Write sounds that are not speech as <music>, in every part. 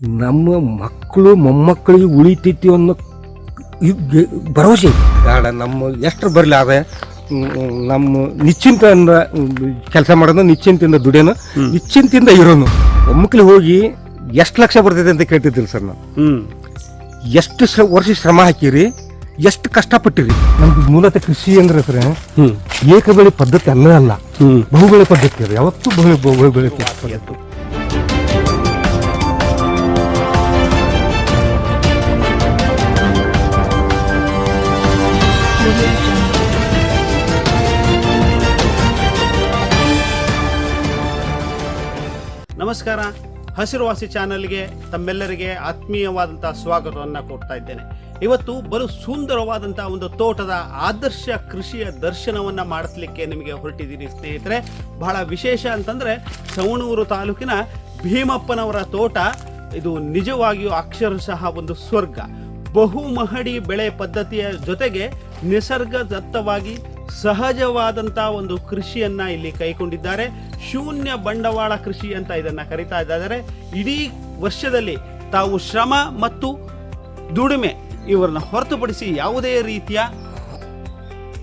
ನಮ್ಮ ಮಕ್ಕಳು ಮೊಮ್ಮಕ್ಕಳಿಗೆ ಉಳಿತೈತಿ ಅನ್ನೋ ಇದ್ ಭರವಸೆ. ಬೇಡ ನಮ್ಮ ಎಷ್ಟು ಬರಲಿ ಆದರೆ ನಮ್ಮ ನಿಶ್ಚಿಂತೆಯಿಂದ ಕೆಲಸ ಮಾಡೋದು ನಿಶ್ಚಿಂತೆಯಿಂದ ದುಡಿಯೋನು ನಿಶ್ಚಿಂತೆಯಿಂದ ಇರೋನು. ಒಮ್ಮಕ್ಳಿಗೆ ಹೋಗಿ ಎಷ್ಟು ಲಕ್ಷ ಬರ್ತೈತೆ ಅಂತ ಕೇಳ್ತಿದ್ದಿಲ್ಲ ಸರ್ ನಾವು ಎಷ್ಟು ಶ್ರ- ವರ್ಷ ಶ್ರಮ ಹಾಕಿರಿ ಎಷ್ಟು ಕಷ್ಟಪಟ್ಟಿರಿ. ನಮ್ಗೆ ಮೂಲತಃ ಕೃಷಿ ಅಂದ್ರೆ ಸರ್ ಏಕಬೆಳೆ ಪದ್ಧತಿ ಅಲ್ಲ ಅಲ್ಲ. ಬಹುಬೆಳೆ ಪದ್ಧತಿ ಅದು ಯಾವತ್ತೂ ಬಹು ಬಹು ಬೆಳೆ ಪದ್ಧತಿ ನಮಸ್ಕಾರ. ಹಸಿರುವಾಸಿ ಚಾನೆಲ್ಗೆ ತಮ್ಮೆಲ್ಲರಿಗೆ ಆತ್ಮೀಯವಾದಂತಹ ಸ್ವಾಗತವನ್ನು ಕೊಡ್ತಾ ಇದ್ದೇನೆ. ಇವತ್ತು ಬಲು ಸುಂದರವಾದಂತಹ ಒಂದು ತೋಟದ ಆದರ್ಶ ಕೃಷಿಯ ದರ್ಶನವನ್ನ ಮಾಡಿಸ್ಲಿಕ್ಕೆ ನಿಮಗೆ ಹೊರಟಿದ್ದೀನಿ ಸ್ನೇಹಿತರೆ. ಬಹಳ ವಿಶೇಷ ಅಂತಂದ್ರೆ ಸವಣೂರು ತಾಲೂಕಿನ ಭೀಮಪ್ಪನವರ ತೋಟ. ಇದು ನಿಜವಾಗಿಯೂ ಅಕ್ಷರಶಃ ಒಂದು ಸ್ವರ್ಗ. ಬಹುಮಹಡಿ ಬೆಳೆ ಪದ್ಧತಿಯ ಜೊತೆಗೆ ನಿಸರ್ಗದತ್ತವಾಗಿ ಸಹಜವಾದಂಥ ಒಂದು ಕೃಷಿಯನ್ನು ಇಲ್ಲಿ ಕೈಗೊಂಡಿದ್ದಾರೆ. ಶೂನ್ಯ ಬಂಡವಾಳ ಕೃಷಿ ಅಂತ ಇದನ್ನ ಕರಿತಾ ಇದ್ದಾರೆ. ಇಡೀ ವರ್ಷದಲ್ಲಿ ತಾವು ಶ್ರಮ ಮತ್ತು ದುಡಿಮೆ ಇವರನ್ನ ಹೊರತುಪಡಿಸಿ ಯಾವುದೇ ರೀತಿಯ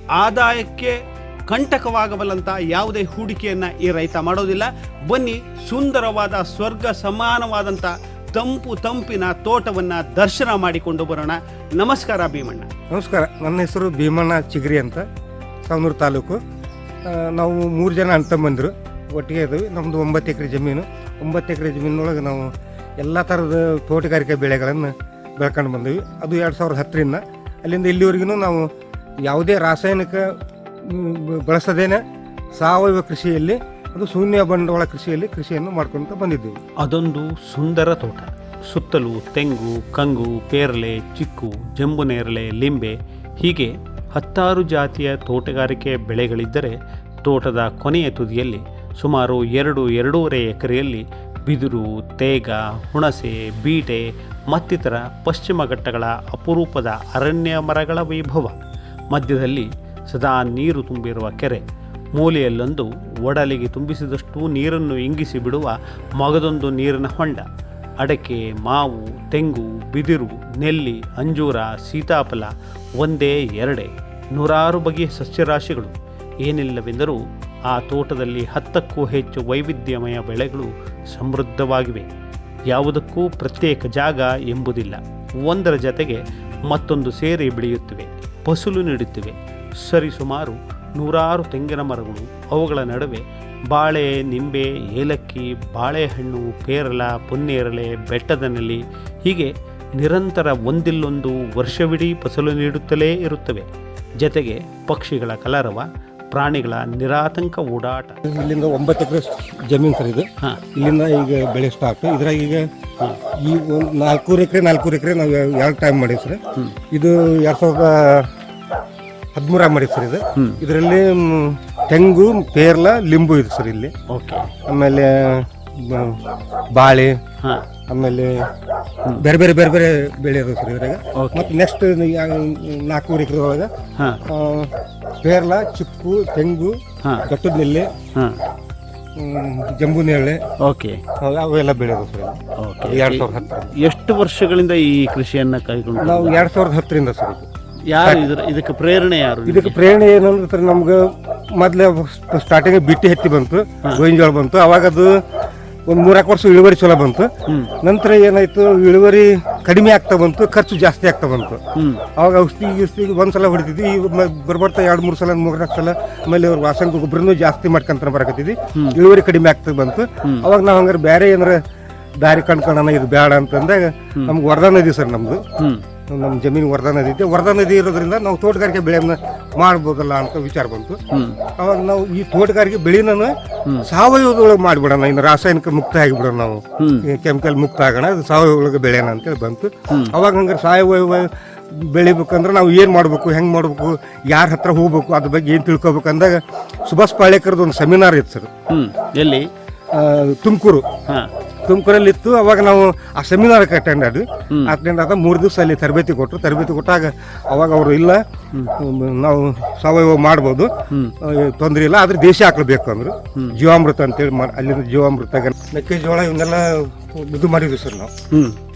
ಆದಾಯಕ್ಕೆ ಕಂಟಕವಾಗಬಲ್ಲಂಥ ಯಾವುದೇ ಹೂಡಿಕೆಯನ್ನು ಈ ರೈತ ಮಾಡೋದಿಲ್ಲ. ಬನ್ನಿ ಸುಂದರವಾದ ಸ್ವರ್ಗ ಸಮಾನವಾದಂತ ತಂಪು ತಂಪಿನ ತೋಟವನ್ನ ದರ್ಶನ ಮಾಡಿಕೊಂಡು ಬರೋಣ. ನಮಸ್ಕಾರ ಭೀಮಣ್ಣ. ನಮಸ್ಕಾರ, ನನ್ನ ಹೆಸರು ಭೀಮಣ್ಣ ಚಿಗ್ರಿ ಅಂತ ಸಾವನೂರು ತಾಲೂಕು. ನಾವು ಮೂರು ಜನ ಅಣ್ಣ ಬಂದರು ಒಟ್ಟಿಗೆ ಇದ್ದೀವಿ. ನಮ್ಮದು ಒಂಬತ್ತು ಎಕರೆ ಜಮೀನು. ಒಂಬತ್ತು ಎಕರೆ ಜಮೀನೊಳಗೆ ನಾವು ಎಲ್ಲ ಥರದ ತೋಟಗಾರಿಕೆ ಬೆಳೆಗಳನ್ನು ಬೆಳ್ಕೊಂಡು ಬಂದೀವಿ. ಅದು ಎರಡು ಸಾವಿರದ ಹತ್ತರಿಂದ. ಅಲ್ಲಿಂದ ಇಲ್ಲಿವರೆಗೂ ನಾವು ಯಾವುದೇ ರಾಸಾಯನಿಕ ಬಳಸದೇನೆ ಸಾವಯವ ಕೃಷಿಯಲ್ಲಿ ಅದು ಶೂನ್ಯ ಬಂಡವಾಳ ಕೃಷಿಯಲ್ಲಿ ಕೃಷಿಯನ್ನು ಮಾಡ್ಕೊಂತ ಬಂದಿದ್ದೀವಿ. ಅದೊಂದು ಸುಂದರ ತೋಟ. ಸುತ್ತಲೂ ತೆಂಗು, ಕಂಗು, ಪೇರಲೆ, ಚಿಕ್ಕು ಜಂಬು ನೇರಳೆ ಲಿಂಬೆ ಹೀಗೆ ಹತ್ತಾರು ಜಾತಿಯ ತೋಟಗಾರಿಕೆ ಬೆಳೆಗಳಿದ್ದರೆ ತೋಟದ ಕೊನೆಯ ತುದಿಯಲ್ಲಿ ಸುಮಾರು ಎರಡು ಎರಡೂವರೆ ಎಕರೆಯಲ್ಲಿ ಬಿದಿರು, ತೇಗ, ಹುಣಸೆ, ಬೀಟೆ ಮತ್ತಿತರ ಪಶ್ಚಿಮ ಘಟ್ಟಗಳ ಅಪರೂಪದ ಅರಣ್ಯ ಮರಗಳ ವೈಭವ. ಮಧ್ಯದಲ್ಲಿ ಸದಾ ನೀರು ತುಂಬಿರುವ ಕೆರೆ. ಮೂಲೆಯಲ್ಲೊಂದು ಒಡಲಿಗೆ ತುಂಬಿಸಿದಷ್ಟು ನೀರನ್ನು ಇಂಗಿಸಿ ಬಿಡುವ ಮಗದೊಂದು ನೀರಿನ ಹೊಂಡ. ಅಡಕೆ, ಮಾವು, ತೆಂಗು, ಬಿದಿರು, ನೆಲ್ಲಿ, ಅಂಜೂರ, ಸೀತಾಫಲ ಒಂದೇ ಎರಡೇ. ನೂರಾರು ಬಗೆಯ ಸಸ್ಯರಾಶಿಗಳು. ಏನಿಲ್ಲವೆಂದರೂ ಆ ತೋಟದಲ್ಲಿ ಹತ್ತಕ್ಕೂ ಹೆಚ್ಚು ವೈವಿಧ್ಯಮಯ ಬೆಳೆಗಳು ಸಮೃದ್ಧವಾಗಿವೆ. ಯಾವುದಕ್ಕೂ ಪ್ರತ್ಯೇಕ ಜಾಗ ಎಂಬುದಿಲ್ಲ. ಒಂದರ ಜತೆಗೆ ಮತ್ತೊಂದು ಸೇರಿ ಬೆಳೆಯುತ್ತಿವೆ. ಫಸಲು ನೀಡುತ್ತಿವೆ. ಸರಿಸುಮಾರು ನೂರಾರು ತೆಂಗಿನ ಮರಗಳು. ಅವುಗಳ ನಡುವೆ ಬಾಳೆ ನಿಂಬೆ ಏಲಕ್ಕಿ ಬಾಳೆಹಣ್ಣು ಪೇರಲ ಪೊನ್ನೇರಳೆ ಬೆಟ್ಟದ ನೆಲೆ ಹೀಗೆ ನಿರಂತರ ಒಂದಿಲ್ಲೊಂದು ವರ್ಷವಿಡೀ ಫಸಲು ನೀಡುತ್ತಲೇ ಇರುತ್ತವೆ. ಜತೆಗೆ ಪಕ್ಷಿಗಳ ಕಲರವ ಪ್ರಾಣಿಗಳ ನಿರಾತಂಕ ಓಡಾಟ. ಇಲ್ಲಿಂದ ಒಂಬತ್ತು ಎಕರೆ ಜಮೀನು ಸರ್ ಇದು. ಹಾಂ. ಇಲ್ಲಿಂದ ಈಗ ಬೆಳೆ ಸ್ಟಾಕ್ ಇದ್ರಾಗ ಈಗ ಈ ಒಂದು ನಾಲ್ಕೂರು ಎಕರೆ ನಾಲ್ಕೂರು ಎಕರೆ ನಾವು ಎರಡು ಟೈಮ್ ಮಾಡಿವಿ ಸರ್. ಇದು ಎರಡು ಸಾವಿರದ ಹದಿಮೂರಾಗ ಮಾಡಿ ಸರ್ ಇದು. ಇದರಲ್ಲಿ ಮ್, ತೆಂಗು ಪೇರ್ಲ ಲಿಂಬು ಇದೆ ಸರ್ ಇಲ್ಲಿ. ಓಕೆ. ಆಮೇಲೆ ಬಾಳೆ ಹಾಂ. ಆಮೇಲೆ ಬೇರೆ ಬೇರೆ ಬೇರೆ ಬೇರೆ ಬೆಳೆ ಅದಾವೆ ಸರ್ ಇದ್ರಾಗ. ಓಕೆ. ಮತ್ತು ನೆಕ್ಸ್ಟ್ ನಾಲ್ಕೂರು ಎಕರೆ ಒಳಗೆ ಹಾಂ. ಆ, ಪೇರ್ಲ ಚಿಕ್ಕು ತೆಂಗು ಹಾಂ. ಗಟ್ಟದ ನೆಲ್ಲಿ ಹಾಂ. ಜಂಬು ನೇರಳೆ ಓಕೆ. ಅವೆಲ್ಲ ಬೆಳೆಯೋದು ಸರ್ ಇಲ್ಲಿ. ಓಕೆ. ಎರಡು ಸಾವಿರದ ಹತ್ತು ಎಷ್ಟು ವರ್ಷಗಳಿಂದ ಈ ಕೃಷಿಯನ್ನು ಕೈಗೊಂಡು ನಾವು ಎರಡು ಸಾವಿರದ ಹತ್ತರಿಂದ ಸರ್ ಇದು. ಯಾರು ಇದ್ರ ಇದಕ್ಕೆ ಪ್ರೇರಣೆ ಯಾರು ಇದಕ್ಕೆ ಪ್ರೇರಣೆ ಏನಂದ್ರೆ ನಮ್ಗೆ ಮೊದ್ಲೇ ಸ್ಟಾರ್ಟಿಂಗ್ ಬಿಟ್ಟಿ ಹತ್ತಿ ಬಂತು ಗೋವಿನ ಜೋಳ ಬಂತು ಅವಾಗ ಅದು ಒಂದು ಮೂರಾಕು ವರ್ಷ ಇಳುವರಿ ಚಲೋ ಬಂತು. ಹ್ಮ್. ನಂತರ ಏನಾಯ್ತು ಇಳುವರಿ ಕಡಿಮೆ ಆಗ್ತಾ ಬಂತು ಖರ್ಚು ಜಾಸ್ತಿ ಆಗ್ತಾ ಬಂತು. ಹ್ಮ್. ಅವಾಗ ಔಷಧಿ ಔಷಧಿ ಒಂದು ಸಲ ಹೊಡಿತಿದ್ವಿ ಈಗ ಮ- ಬರ್ಬರ್ತಾ ಎರಡು ಮೂರು ಸಲ ಮೂರ್ನಾಲ್ಕು ಸಲ ಆಮೇಲೆ ಅವ್ರ ವಾಸನ ಗೊಬ್ಬರನೂ ಜಾಸ್ತಿ ಮಾಡ್ಕೊಂತ ಬರಕತ್ತಿದ್ವಿ. ಇಳುವರಿ ಕಡಿಮೆ ಆಗ್ತಾ ಬಂತು. ಅವಾಗ ನಾವು ಹಂಗಾರೆ ಬೇರೆ ಏನಾರ ದಾರಿ ಕಂಡ್ಕೊಳ್ಳೋಣ ಇದು ಬೇಡ ಅಂತಂದಾಗ ನಮ್ಗೆ ವರದಾನ ಇದೆ ಸರ್ ನಮ್ದು. ಹ್ಮ್. ನಮ್ಮ ಜಮೀನು ವರದಾ ನದಿ ಇದೆ. ವರದಾ ನದಿ ಇರೋದ್ರಿಂದ ನಾವು ತೋಟಗಾರಿಕೆ ಬೆಳೆಯನ್ನ ಮಾಡ್ಬೋದಲ್ಲ ಅಂತ ವಿಚಾರ ಬಂತು. ಅವಾಗ ನಾವು ಈ ತೋಟಗಾರಿಕೆ ಬೆಳೆನ ಸಾವಯವದೊಳಗೆ ಮಾಡ್ಬಿಡೋಣ ಇನ್ನು ರಾಸಾಯನಿಕ ಮುಕ್ತ ಆಗಿಬಿಡೋಣ ನಾವು. ಕೆಮಿಕಲ್ ಮುಕ್ತ ಆಗೋಣ ಅದು ಸಾವಯವ ಒಳಗೆ ಬೆಳೆಯೋಣ ಅಂತೇಳಿ ಬಂತು. ಅವಾಗ ಹಂಗಾರೆ ಸಾವಯವ ಬೆಳಿಬೇಕಂದ್ರೆ ನಾವು ಏನು ಮಾಡಬೇಕು ಹೆಂಗೆ ಮಾಡಬೇಕು ಯಾರ ಹತ್ರ ಹೋಗ್ಬೇಕು ಅದ್ರ ಬಗ್ಗೆ ಏನು ತಿಳ್ಕೊಬೇಕು ಅಂದಾಗ ಸುಭಾಷ್ ಪಾಳೇಕರ್ದು ಒಂದು ಸೆಮಿನಾರ್ ಇತ್ತು ಸರ್. ಎಲ್ಲಿ? ತುಮಕೂರು. ಹಾ. ತುಮಕೂರಲ್ಲಿ ಇತ್ತು ಅವಾಗ ನಾವು ಆ ಸೆಮಿನಾರ್ಗೆ ಅಟೆಂಡ್ ಆದ್ವಿ. ಅಟೆಂಡ್ ಆದ ಮೂರು ದಿವಸ ಅಲ್ಲಿ ತರಬೇತಿ ಕೊಟ್ಟರು ತರಬೇತಿ ಕೊಟ್ಟಾಗ ಅವಾಗ ಅವರು ಇಲ್ಲ. ನಾವು ಸಾವಯವ ಮಾಡ್ಬೋದು. ತೊಂದರೆ ಇಲ್ಲ. ಆದ್ರೆ ದೇಶ ಆಕಳು ಬೇಕು ಅಂದ್ರು. ಜೀವಾಮೃತ ಅಂತೇಳಿ ಅಲ್ಲಿಂದ ಜೀವಾಮೃತ ಮೆಕ್ಕೆಜೋಳ ಇವನ್ನೆಲ್ಲ ಇದು ಮಾಡಿದ್ವಿ ಸರ್ ನಾವು.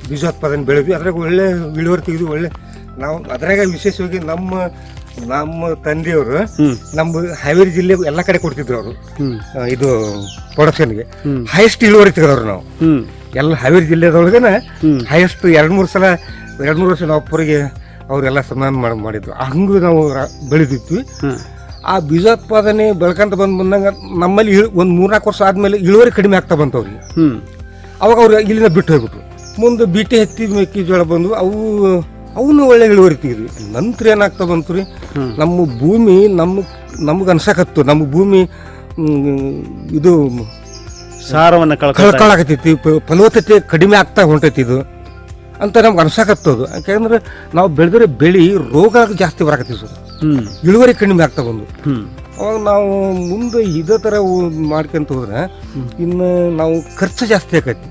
ಬೀಜೋತ್ಪಾದನೆ ಬೆಳೆದ್ವಿ. ಅದ್ರಾಗ ಒಳ್ಳೆ ಇಳುವರಿ ತೆಗೆದು ಒಳ್ಳೆ ನಾವು ಅದ್ರಾಗ ವಿಶೇಷವಾಗಿ ನಮ್ಮ ನಮ್ಮ ತಂದೆಯವರು ನಮ್ಮ ಹಾವೇರಿ ಜಿಲ್ಲೆ ಎಲ್ಲ ಕಡೆ ಕೊಡ್ತಿದ್ರು ಅವರು. ಇದು ಪ್ರೊಡಕ್ಷನ್ಗೆ. ಹೈಯೆಸ್ಟ್ ಇಳುವರಿ ತೆಗೆದವ್ರು ನಾವು. ಎಲ್ಲ ಹಾವೇರಿ ಜಿಲ್ಲೆದೊಳಗನ. ಹೈಯೆಸ್ಟ್ ಎರಡು ಮೂರು ಸಲ ಎರಡು ಮೂರು ವರ್ಷ ನಾವು ಅಪ್ಪರಿಗೆ ಅವರೆಲ್ಲ ಸನ್ಮಾನ ಮಾಡಿ ಮಾಡಿದ್ರು. ಹಂಗೂ ನಾವು ಬೆಳೆದಿತ್ತು ಬೆಳೆದಿದ್ವಿ. ಆ ಬೀಜೋತ್ಪಾದನೆ ಬೆಳ್ಕೊಂತ ಬಂದು ಬಂದಂಗ ನಮ್ಮಲ್ಲಿ ಒಂದು ಮೂರ್ನಾಲ್ಕು ವರ್ಷ ಆದ್ಮೇಲೆ ಇಳುವರಿ ಕಡಿಮೆ ಆಗ್ತಾ ಬಂತು ಅವ್ರಿಗೆ ಅವಾಗ ಅವ್ರು ಇಲ್ಲಿಂದ ಬಿಟ್ಟು ಹೋಗ್ಬಿಟ್ರು. ಮುಂದೆ ಬೀಟೆ ಹತ್ತಿ ಮೆಕ್ಕೆಜೋಳ ಬಂದು ಅವು ಅವನು ಒಳ್ಳೆ ಇಳುವರಿ ತೆಗೆದ್ವಿ ನಂತರ ಏನಾಗ್ತಾ ಬಂತು ರೀ ನಮ್ಮ ಭೂಮಿ ನಮ್ಮ ನಮ್ಗೆ ಅನ್ಸಕತ್ತು. ನಮ್ಮ ಭೂಮಿ ಮ್, ಇದು ಸಾರವನ್ನು ಕಳ್ಕೊಳ್ತಾ ಕಳ್ಕೊಳಕತ್ತೈತಿ ಪ- ಫಲವತ್ತತೆ ಕಡಿಮೆ ಆಗ್ತಾ ಹೊಂಟೈತಿ ಇದು. ಅಂತ ನಮ್ಗೆ ಅದು. ಯಾಕೆಂದ್ರೆ ನಾವು ಬೆಳೆದ್ರೆ ಬೆಳಿ ರೋಗ ಜಾಸ್ತಿ ಬರಾಕತ್ತೀವಿ ಸರ್. ಹ್ಮ್. ಇಳುವರಿ ಕಡಿಮೆ ಆಗ್ತಾ ಬಂದು. ಹ್ಮ್. ಅವಾಗ ನಾವು ಮುಂದೆ ಇದೇ ಥರ ಉ- ಮಾಡ್ಕೊಂತ ಹೋದ್ರೆ ಇನ್ನು ನಾವು ಖರ್ಚು ಜಾಸ್ತಿ ಆಕೈತಿ.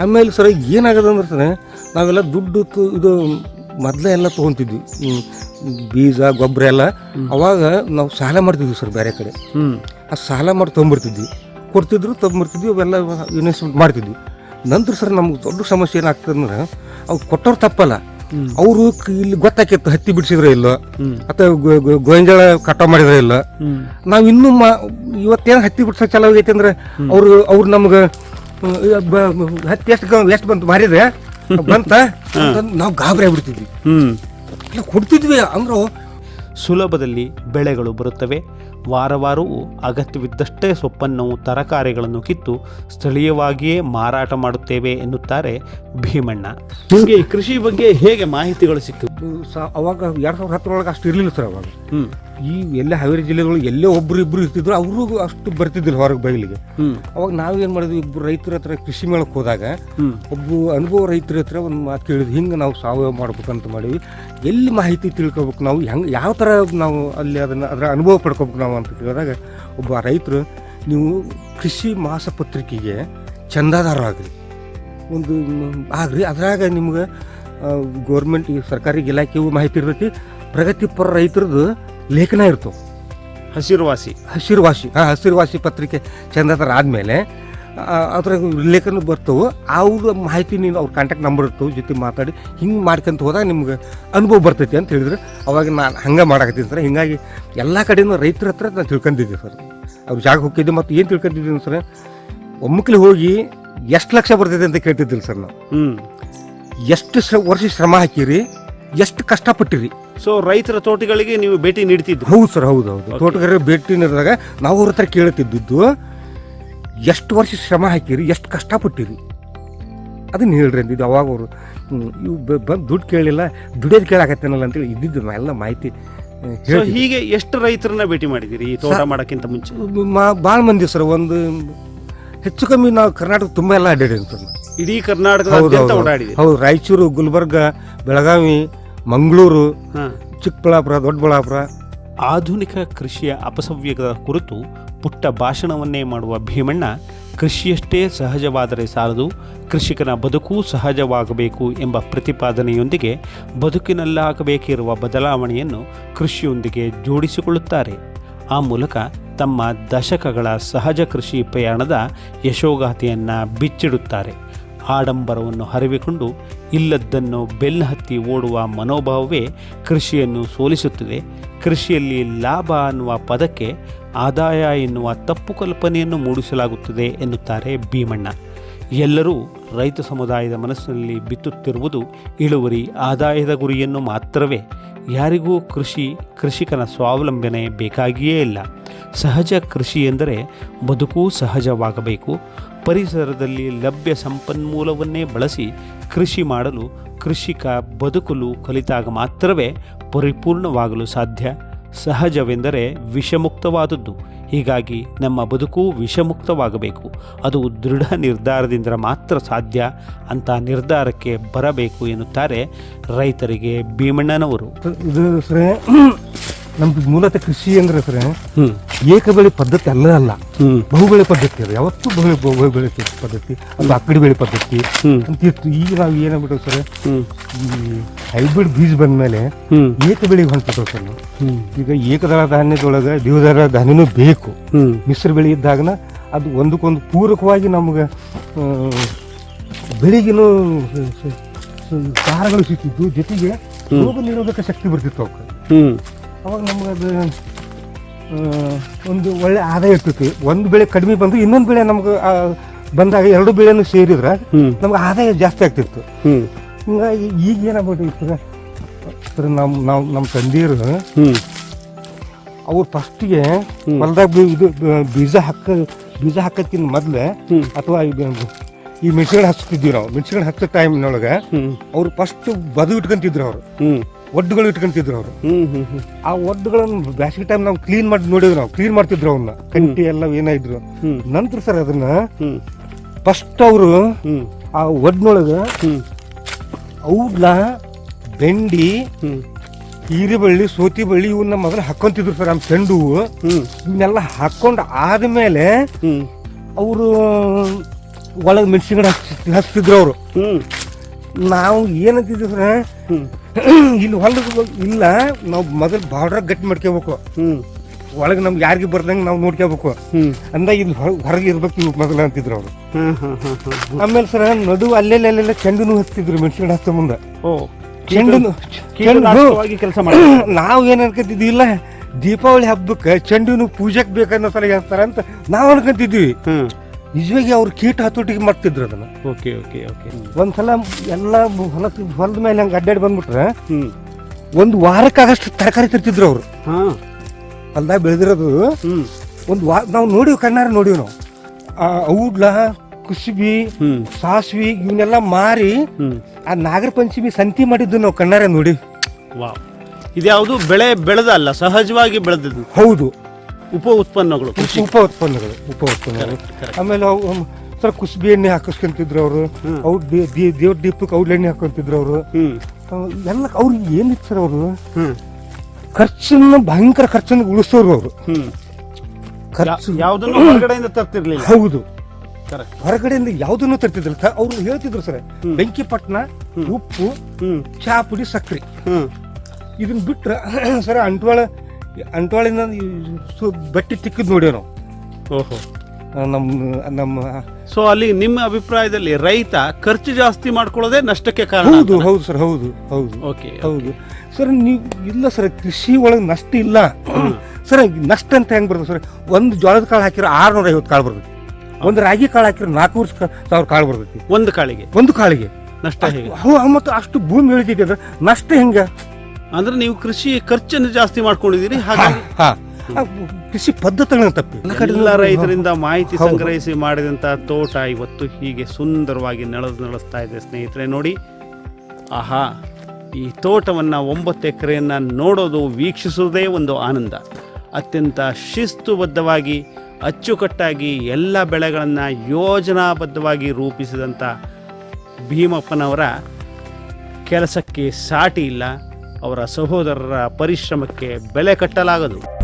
ಆಮೇಲೆ ಸರ್ ಏನಾಗದ ಅಂದ್ರೆ ನಾವೆಲ್ಲ ದುಡ್ಡು ತು- ಇದು ಮೊದಲೇ ಎಲ್ಲ ತೊಗೊತಿದ್ವಿ. ಬೀಜ ಗೊಬ್ಬರ ಎಲ್ಲ. ಅವಾಗ ನಾವು ಸಾಲ ಮಾಡ್ತಿದ್ವಿ ಸರ್ ಬೇರೆ ಕಡೆ. ಆ ಸಾಲ ಮಾಡಿ ತೊಗೊಂಬರ್ತಿದ್ವಿ ಕೊಡ್ತಿದ್ರು ತೊಗೊಂಬರ್ತಿದ್ವಿ ಅವೆಲ್ಲ ಇನ್ವೆಸ್ಟ್ಮೆಂಟ್ ಮಾಡ್ತಿದ್ವಿ. ನಂತರ ಸರ್ ನಮ್ಗೆ ದೊಡ್ಡ ಸಮಸ್ಯೆ ಏನಾಗ್ತದೆ ಅಂದ್ರೆ ಅವ್ರು ಕೊಟ್ಟವ್ರು ತಪ್ಪಲ್ಲ. ಅವರು ಇಲ್ಲಿ ಗೊತ್ತಾಕಿತ್ತು ಹತ್ತಿ ಬಿಡಿಸಿದ್ರೆ ಇಲ್ಲ? ಮತ್ತೆ ಅಥವಾ ಗೋಂಜಾಳ ಕಟಾವ್ ಮಾಡಿದ್ರೆ ಇಲ್ಲ? ನಾವು ಇನ್ನೂ ಮಾ ಇವತ್ತೇನು ಹತ್ತಿ ಬಿಡ್ಸ ಚಲೋ ಆಗೈತೆ ಅಂದ್ರೆ ಅವರು ಅವ್ರು ನಮ್ಗೆ ಹತ್ತಿ ಎಷ್ಟು ಎಷ್ಟು ಬಂತು ಮಾರಿದ್ರೆ? ಬಂತ? ನಾವು ಗಾಬರಿ ಆಗ್ಬಿಡ್ತಿದ್ವಿ. ಹ್ಮ್. ಇಲ್ಲ ಕೊಡ್ತಿದ್ವಿ ಅಂದ್ರು ಸುಲಭದಲ್ಲಿ ಬೆಳೆಗಳು ಬರುತ್ತವೆ. ವಾರ ವಾರವೂ ಅಗತ್ಯವಿದ್ದಷ್ಟೇ ಸೊಪ್ಪನ್ನು ತರಕಾರಿಗಳನ್ನು ಕಿತ್ತು ಸ್ಥಳೀಯವಾಗಿಯೇ ಮಾರಾಟ ಮಾಡುತ್ತೇವೆ ಎನ್ನುತ್ತಾರೆ ಭೀಮಣ್ಣ. ನಿಮಗೆ ಕೃಷಿ ಬಗ್ಗೆ ಹೇಗೆ ಮಾಹಿತಿಗಳು ಸಿಕ್ತು ಸಾ- ಅವಾಗ ಎರಡು ಸಾವಿರದ ಹತ್ತರೊಳಗೆ ಅಷ್ಟು ಇರಲಿಲ್ಲ ಸರ್ ಅವಾಗ. ಈ ಎಲ್ಲ ಹಾವೇರಿ ಜಿಲ್ಲೆಗಳು ಎಲ್ಲೇ ಒಬ್ರು ಇಬ್ರು ಇರ್ತಿದ್ರು ಅವ್ರಿಗೂ ಅಷ್ಟು ಬರ್ತಿದ್ದಿಲ್ಲ ಹೊರಗೆ ಬಯಲಿಗೆ. ಅವಾಗ ನಾವೇನು ಮಾಡಿದ್ವಿ ಇಬ್ಬರು ರೈತರ ಹತ್ರ ಕೃಷಿ ಮೇಳಕ್ಕೆ ಹೋದಾಗ ಒಬ್ಬ ಅನುಭವ ರೈತರ ಹತ್ರ ಒಂದು ಮಾತು ಕೇಳಿದ್ವಿ ಹಿಂಗೆ ನಾವು ಸಾವಯವ ಮಾಡ್ಬೇಕಂತ ಮಾಡಿವಿ. ಎಲ್ಲಿ ಮಾಹಿತಿ ತಿಳ್ಕೊಬೇಕು ನಾವು? ಹೆಂಗೆ ಯಾವ ಥರ ನಾವು ಅಲ್ಲಿ ಅದನ್ನು ಅದರ ಅನುಭವ ಪಡ್ಕೊಬೇಕು ನಾವು? ಅಂತ ಕೇಳಿದಾಗ ಒಬ್ಬ ರೈತರು ನೀವು ಕೃಷಿ ಮಾಸಪತ್ರಿಕೆಗೆ ಚಂದಾದಾರ ಆಗ್ರಿ. ಒಂದು ಆಗ್ರಿ ಅದರಾಗ ನಿಮ್ಗೆ ಗೌರ್ಮೆಂಟ್ ಸರ್ಕಾರಿ ಇಲಾಖೆಯು ಮಾಹಿತಿ ಇರ್ತೈತಿ ಪ್ರಗತಿಪರ ರೈತರದ್ದು ಲೇಖನ ಇರ್ತವೆ. ಹಸಿರುವಾಸಿ. ಹಸಿರುವಾಸಿ ಹಾಂ ಹಸಿರುವಾಸಿ ಪತ್ರಿಕೆ ಚಂದಾದಾರ ಆದಮೇಲೆ ಅದ್ರಾಗ ಉಲ್ಲೇಖನ ಬರ್ತವೆ. ಅವ್ರ ಮಾಹಿತಿ ನೀನು ಅವ್ರ ಕಾಂಟ್ಯಾಕ್ಟ್ ನಂಬರ್ ಇರ್ತವೆ ಜೊತೆ ಮಾತಾಡಿ ಹಿಂಗೆ ಮಾಡ್ಕೊಂತ ಹೋದಾಗ ನಿಮ್ಗೆ ಅನುಭವ ಬರ್ತೈತಿ ಅಂತ ಹೇಳಿದ್ರೆ ಅವಾಗ ನಾನು ಹಂಗೆ ಮಾಡಕತ್ತೀನಿ ಸರ್. ಹಿಂಗಾಗಿ ಎಲ್ಲ ಕಡೆಯೂ ರೈತರ ಹತ್ರ ನಾನು ತಿಳ್ಕೊಂಡಿದ್ದೆ ಸರ್. ಅವ್ರ ಜಾಗ ಹೋಗಿದ್ದೆ ಮತ್ತು ಏನು ತಿಳ್ಕೊಂತಿದ್ದೀನಿ ಸರ್ ಒಮ್ಮಕ್ಲಿ ಹೋಗಿ ಎಷ್ಟು ಲಕ್ಷ ಬರ್ತೈತೆ ಅಂತ ಕೇಳ್ತಿದ್ದಿಲ್ಲ ಸರ್ ನಾವು. ಹ್ಞೂ ಎಷ್ಟು ಶ್ರ ವರ್ಷ ಶ್ರಮ ಹಾಕಿರಿ ಎಷ್ಟು ಕಷ್ಟಪಟ್ಟಿರಿ. ಸೊ ರೈತರ ತೋಟಗಳಿಗೆ ನೀವು ಭೇಟಿ ನೀಡ್ತಿದ್ದು ಹೌದು ಸರ್ ಹೌದು ಹೌದು. ತೋಟಗಾರ ಭೇಟಿ ನೀಡಿದಾಗ ನಾವು ಅವ್ರ ಹತ್ರ ಕೇಳ್ತಿದ್ದಿದ್ದು ಎಷ್ಟು ವರ್ಷ ಶ್ರಮ ಹಾಕಿರಿ ಎಷ್ಟು ಕಷ್ಟಪಟ್ಟಿರಿ? ಅದನ್ನ ಹೇಳ್ರಿ ಅಂದಿದ್ದು. ಅವಾಗ ಅವರು ಇವು ಬಂದು ದುಡ್ಡು ಕೇಳಿಲ್ಲ ದುಡಿಯೋದು ಕೇಳಾಕತ್ತೇನಲ್ಲ ಅಂತೇಳಿ ಇದ್ದಿದ್ದು ಎಲ್ಲ ಮಾಹಿತಿ ಹೀಗೆ ಎಷ್ಟು ರೈತರನ್ನ ಭೇಟಿ ಮಾಡಿದಿರಿ ಈ ತೋಟ ಮಾಡೋಕ್ಕಿಂತ ಮುಂಚೆ? ಭಾಳ ಮಂದಿ ಸರ್ ಒಂದು ಹೆಚ್ಚು ಕಮ್ಮಿ ನಾವು ಕರ್ನಾಟಕ ತುಂಬ ಎಲ್ಲ ಅಡ್ಡಾಡೀನಿ ಸರ್. ಇಡೀ ಕರ್ನಾಟಕದ ಹೌದು ರಾಯಚೂರು ಗುಲ್ಬರ್ಗ ಬೆಳಗಾವಿ ಮಂಗಳೂರು ಚಿಕ್ಕಬಳ್ಳಾಪುರ ದೊಡ್ಡಬಳ್ಳಾಪುರ ಆಧುನಿಕ ಕೃಷಿಯ ಅಪಸವ್ಯದ ಕುರಿತು ಪುಟ್ಟ ಭಾಷಣವನ್ನೇ ಮಾಡುವ ಭೀಮಣ್ಣ ಕೃಷಿಯಷ್ಟೇ ಸಹಜವಾದರೆ ಸಾಲದು, ಕೃಷಿಕನ ಬದುಕೂ ಸಹಜವಾಗಬೇಕು ಎಂಬ ಪ್ರತಿಪಾದನೆಯೊಂದಿಗೆ ಬದುಕಿನಲ್ಲಾಗಬೇಕಿರುವ ಬದಲಾವಣೆಯನ್ನು ಕೃಷಿಯೊಂದಿಗೆ ಜೋಡಿಸಿಕೊಳ್ಳುತ್ತಾರೆ. ಆ ಮೂಲಕ ತಮ್ಮ ದಶಕಗಳ ಸಹಜ ಕೃಷಿ ಪ್ರಯಾಣದ ಯಶೋಗಾಥೆಯನ್ನು ಬಿಚ್ಚಿಡುತ್ತಾರೆ. ಆಡಂಬರವನ್ನು ಹರಿವಿಕೊಂಡು ಇಲ್ಲದ್ದನ್ನು ಬೆನ್ನು ಹತ್ತಿ ಓಡುವ ಮನೋಭಾವವೇ ಕೃಷಿಯನ್ನು ಸೋಲಿಸುತ್ತದೆ. ಕೃಷಿಯಲ್ಲಿ ಲಾಭ ಅನ್ನುವ ಪದಕ್ಕೆ ಆದಾಯ ಎನ್ನುವ ತಪ್ಪು ಕಲ್ಪನೆಯನ್ನು ಮೂಡಿಸಲಾಗುತ್ತದೆ ಎನ್ನುತ್ತಾರೆ ಭೀಮಣ್ಣ. ಎಲ್ಲರೂ ರೈತ ಸಮುದಾಯದ ಮನಸ್ಸಿನಲ್ಲಿ ಬಿತ್ತುತ್ತಿರುವುದು ಇಳುವರಿ ಆದಾಯದ ಗುರಿಯನ್ನು ಮಾತ್ರವೇ. ಯಾರಿಗೂ ಕೃಷಿ, ಕೃಷಿಕನ ಸ್ವಾವಲಂಬನೆ ಬೇಕಾಗಿಯೇ ಇಲ್ಲ. ಸಹಜ ಕೃಷಿ ಎಂದರೆ ಬದುಕು ಸಹಜವಾಗಬೇಕು. ಪರಿಸರದಲ್ಲಿ ಲಭ್ಯ ಸಂಪನ್ಮೂಲವನ್ನೇ ಬಳಸಿ ಕೃಷಿ ಮಾಡಲು ಕೃಷಿಕ ಬದುಕಲು ಕಲಿತಾಗ ಮಾತ್ರವೇ ಪರಿಪೂರ್ಣವಾಗಲು ಸಾಧ್ಯ. ಸಹಜವೆಂದರೆ ವಿಷಮುಕ್ತವಾದದ್ದು. ಹೀಗಾಗಿ ನಮ್ಮ ಬದುಕು ವಿಷಮುಕ್ತವಾಗಬೇಕು. ಅದು ದೃಢ ನಿರ್ಧಾರದಿಂದ ಮಾತ್ರ ಸಾಧ್ಯ ಅಂತ ನಿರ್ಧಾರಕ್ಕೆ ಬರಬೇಕು ಎನ್ನುತ್ತಾರೆ ರೈತರಿಗೆ ಭೀಮಣ್ಣನವರು. ನಮ್ದು ಮೂಲತಃ ಕೃಷಿ ಅಂದ್ರೆ ಸರ್ ಏಕ ಬೆಳೆ ಪದ್ಧತಿ ಅಲ್ಲ ಅಲ್ಲ. ಬಹುಬೆಳೆ ಪದ್ಧತಿ ಅದು ಯಾವತ್ತೂ ಬಹು ಬಹು ಬೆಳೆ ಪದ್ಧತಿ ಅದು ಅಕ್ಕಡಿ ಬೆಳೆ ಪದ್ಧತಿ. ಅಂತ ಇತ್ತು. ಈಗ ನಾವು ಏನಾಗ್ಬಿಟ್ಟು ಸರ್ ಈ ಹೈಬ್ರಿಡ್ ಬೀಜ ಬಂದ ಮೇಲೆ ಏಕ ಬೆಳೆಗೆ ಹೊಂಟಿದ್ದೇವೆ ಸರ್ ನಾವು. ಈಗ ಏಕದಳ ಧಾನ್ಯದೊಳಗೆ ದೇವದಳ ಧಾನ್ಯನೂ ಬೇಕು. ಮಿಶ್ರ ಬೆಳೆ ಇದ್ದಾಗನ ಅದು ಒಂದಕ್ಕೊಂದು ಪೂರಕವಾಗಿ ನಮ್ಗೆ ಸ- ಸಾರಗಳು ಸಿಕ್ತಿದ್ದು ಜೊತೆಗೆ ರೋಗ ನಿರೋಧಕ ಶಕ್ತಿ ಬರ್ತಿತ್ತು ಅವಕ್ಕೆ ಅವಾಗ ನಮ್ಗೆ ಅದು ಒಂದು ಒಳ್ಳೆ ಆದಾಯ ಇರ್ತೈತಿ ಒಂದು ಬೆಳೆ ಕಡಿಮೆ ಬಂದು ಇನ್ನೊಂದು ಬೆಳೆ ನಮ್ಗೆ ಬಂದಾಗ ಎರಡು ಬೆಳೆನೂ ಸೇರಿದ್ರೆ ನಮ್ಗೆ ಆದಾಯ ಜಾಸ್ತಿ ಆಗ್ತಿತ್ತು. ಹಿಂಗಾಗಿ ಈಗ ಏನಾಗ್ಬೋದು ಸರ್ ನಮ್ಮ ನಾವು ನಮ್ಮ ತಂದೆಯರು ಅವ್ರು ಫಸ್ಟಿಗೆ ಹೊಲದಾಗ ಇದು ಬೀಜ ಹಾಕ ಬೀಜ ಹಾಕಕ್ಕಿಂತ ಮೊದಲೇ ಅಥವಾ ಇದು ಈ ಮೆಣಸಿನ ಹಚ್ತಿದ್ವಿ ನಾವು. ಮೆಣಸಿನ ಹಚ್ಚೋ ಟೈಮ್ನೊಳಗೆ ಅವ್ರು ಫಸ್ಟ್ ಬದು ಇಟ್ಕೊಂತಿದ್ರು ಅವರು. ಒಡ್ಡುಗಳು ಇಟ್ಕೊಂತಿದ್ರು ಅವರು. ಆ ಒಡ್ಡುಗಳನ್ನು ಬ್ಯಾಸಿಗೆ ಟೈಮ್ ನಾವು ಕ್ಲೀನ್ ಮಾಡಿ ನೋಡಿದ್ರು ನಾವು ಕ್ಲೀನ್ ಮಾಡ್ತಿದ್ರು ಅವನ್ನ ಕಂಟಿ ಎಲ್ಲ ಏನಾದ್ರು ನಂತರ ಸರ್ ಅದನ್ನ ಫಸ್ಟ್ ಅವರು ಆ ಒಡ್ನೊಳಗೆ ಔಡ್ಲ ಬೆಂಡಿ ಹೀರಿಬಳ್ಳಿ ಸೋತಿ ಬಳ್ಳಿ ಇವನ್ನ ಮೊದಲು ಹಾಕೊಂತಿದ್ರು ಸರ್ ನಮ್ಮ ಚೆಂಡು ಹೂವು ಇವನ್ನೆಲ್ಲ ಹಾಕೊಂಡು ಆದ್ಮೇಲೆ ಅವರು ಒಳಗೆ ಮೆಣಸಿನ ಹಚ್ಚಿದ್ರು ಅವರು. ನಾವು ಏನಂತಿದ್ರು ಇಲ್ಲಿ ಹೊಲದ ಇಲ್ಲ ನಾವು ಮೊದಲು ಬಾರ್ಡರ್ ಗಟ್ಟಿ ಮಾಡ್ಕೋಬೇಕು ಒಳಗೆ ನಮ್ಗೆ ಯಾರಿಗೆ ಬರ್ದಂಗೆ ನಾವು ನೋಡ್ಕೋಬೇಕು ಅಂದ ಅಂದಾಗ ಇಲ್ಲಿ ಹೊರಗೆ ಇರ್ಬೇಕು ಇವ್ ಮೊದಲು ಅಂತಿದ್ರು ಅವರು. ಆಮೇಲೆ ಸರ್ ನಡು ಅಲ್ಲೆಲ್ಲ ಅಲ್ಲೆಲ್ಲ ಚೆಂಡುನು ಹಚ್ತಿದ್ರು ಮೆಣಸಿನ ಹತ್ತ ಮುಂದೆ. ಓ ಚೆಂಡುನು ಚೆಂಡು ಕೆಲಸ ಮಾಡಿ <coughs> ನಾವು ಏನು ಅನ್ಕೊಂತಿದ್ವಿ ಇಲ್ಲ ದೀಪಾವಳಿ ಹಬ್ಬಕ್ಕೆ ಚೆಂಡುನು ಪೂಜೆಗೆ ಬೇಕನ್ನೋ ಸಲ ಹೇಳ್ತಾರ ಅಂತ ನಾವು ಅನ್ಕೊಂತಿದ್ವಿ. ನಿಜವಾಗಿ ಅವ್ರು ಕೀಟ ಹತೋಟಿಗೆ ಮಾಡ್ತಿದ್ರು ಅದನ್ನ. ಓಕೆ ಓಕೆ ಓಕೆ ಒಂದ್ಸಲ ಎಲ್ಲ ಹೊಲ ಹೊಲದ ಮೇಲೆ ಹಂಗೆ ಅಡ್ಡಾಡಿ ಬಂದ್ಬಿಟ್ರೆ ಒಂದು ವಾರಕ್ಕಾಗಷ್ಟು ತರಕಾರಿ ತರ್ತಿದ್ರು ಅವರು. ಹೊಲ್ದಾಗ ಬೆಳೆದಿರೋದು ಒಂದು ವಾರ ನಾವು ನೋಡಿವಿ ಕಣ್ಣಾರ ನೋಡಿವಿ ನಾವು. ಔಡ್ಲ ಕುಸುಬಿ ಸಾಸ್ವಿ ಇವನ್ನೆಲ್ಲ ಮಾರಿ ಆ ನಾಗರ ಪಂಚಮಿ ಸಂತಿ ಮಾಡಿದ್ದು ನಾವು ಕಣ್ಣಾರ ನೋಡಿ ಇದ್ಯಾವುದು ಬೆಳೆ ಬೆಳೆದಲ್ಲ ಸಹಜವಾಗಿ ಬೆಳೆದಿದ್ದು. ಹೌದು. ಉಪ ಉತ್ಪನ್ನಗಳು ಕೃಷಿ. ಉಪ ಉತ್ಪನ್ನಗಳು ಉಪ ಉತ್ಪನ್ನಗಳು. ಆಮೇಲೆ ಅವು ಸರ್ ಕುಸುಬಿ ಎಣ್ಣೆ ಹಾಕಿಸ್ಕೊಂತಿದ್ರು ಅವರು. ಅವ್ರ ಅವ್ರು ದೇವ್ರ ದೀಪಕ್ಕೆ ಔಡ್ಲ ಎಣ್ಣೆ ಹಾಕೊಂತಿದ್ರು ಅವರು. ಎಲ್ಲ ಅವ್ರಿಗೆ ಏನಿತ್ತು ಸರ್ ಅವರು? ಖರ್ಚನ್ನ ಭಯಂಕರ ಖರ್ಚನ್ನ ಉಳಿಸೋರು ಅವರು. ಖರ್ಚು. ಯಾವುದನ್ನು ಹೊರಗಡೆಯಿಂದ ತರ್ತಿರ್ಲಿಲ್ಲ. ಹೌದು. ಹೊರಗಡೆಯಿಂದ ಯಾವುದನ್ನು ತರ್ತಿದ್ರಲ್ಲ ಅವ್ರು ಹೇಳ್ತಿದ್ರು ಸರ್ ಬೆಂಕಿಪಟ್ಟಣ ಉಪ್ಪು ಚಾಪುಡಿ ಚಹಾ ಪುಡಿ ಸಕ್ರೆ ಹ್ಮ್. ಇದನ್ನ ಬಿಟ್ರೆ ಸರ್ ಅಂಟ್ವಾಳ ಸು- ಬಟ್ಟೆ ತಿಕ್ಕಿದ್ ನೋಡೇವ್ ನಾವು. ಓಹೋ. ನಮ್ಮ ನಮ್ಮ ಸೊ ಅಲ್ಲಿ ನಿಮ್ಮ ಅಭಿಪ್ರಾಯದಲ್ಲಿ ರೈತ ಖರ್ಚು ಜಾಸ್ತಿ ಮಾಡ್ಕೊಳ್ಳೋದೇ ನಷ್ಟಕ್ಕೆ ಕಾರಣ ಹೌದು ಹೌದು ಸರ್ ಹೌದು ಹೌದು. ಓಕೆ ಹೌದು. ಸರ್ ನೀವು ಇಲ್ಲ ಸರ್ ಕೃಷಿ ಒಳಗೆ ನಷ್ಟ ಇಲ್ಲ. ಸರ್ ನಷ್ಟ ಅಂತ ಹೆಂಗ್ ಬರ್ತದೆ ಸರ್? ಒಂದು ಜೋಳದ ಕಾಳು ಹಾಕಿರೋ ಆರುನೂರ ಐವತ್ತು ಕಾಳು ಬರ್ತೈತಿ ಒಂದು ರಾಗಿ ಕಾಳು ಹಾಕಿರೋ ನಾಲ್ಕೂರು ಸಾವಿರ ಕಾಳು ಬರ್ತೈತಿ ಒಂದು ಕಾಳಿಗೆ? ಒಂದು ಕಾಳಿಗೆ. ನಷ್ಟ ಮತ್ತು ಅಷ್ಟು ಭೂಮಿ ಇಳಿತೈತಿ ಅಂದ್ರೆ ನಷ್ಟ ಹೆಂಗ? ಅಂದ್ರೆ ನೀವು ಕೃಷಿ ಖರ್ಚನ್ನು ಜಾಸ್ತಿ ಮಾಡ್ಕೊಂಡಿದ್ದೀರಿ ಹಾಗಾಗಿ ಕೃಷಿ ಪದ್ಧತಿಗಳನ್ನ ತಪ್ಪಿ. ಎಲ್ಲ ರೈತರಿಂದ ಮಾಹಿತಿ. ಸಂಗ್ರಹಿಸಿ ಮಾಡಿದಂತ ತೋಟ ಇವತ್ತು ಹೀಗೆ ಸುಂದರವಾಗಿ ನೆಳೆದು ನಡೆಸ್ತಾ ಇದೆ ಸ್ನೇಹಿತರೆ. ನೋಡಿ ಆಹಾ ಈ ತೋಟವನ್ನು ಒಂಬತ್ತು ಎಕರೆಯನ್ನು ನೋಡೋದು ವೀಕ್ಷಿಸುವುದೇ ಒಂದು ಆನಂದ. ಅತ್ಯಂತ ಶಿಸ್ತುಬದ್ಧವಾಗಿ ಅಚ್ಚುಕಟ್ಟಾಗಿ ಎಲ್ಲ ಬೆಳೆಗಳನ್ನು ಯೋಜನಾಬದ್ಧವಾಗಿ ರೂಪಿಸಿದಂಥ ಭೀಮಪ್ಪನವರ ಕೆಲಸಕ್ಕೆ ಸಾಟಿ ಇಲ್ಲ. ಅವರ ಸಹೋದರರ ಪರಿಶ್ರಮಕ್ಕೆ ಬೆಲೆ ಕಟ್ಟಲಾಗದು.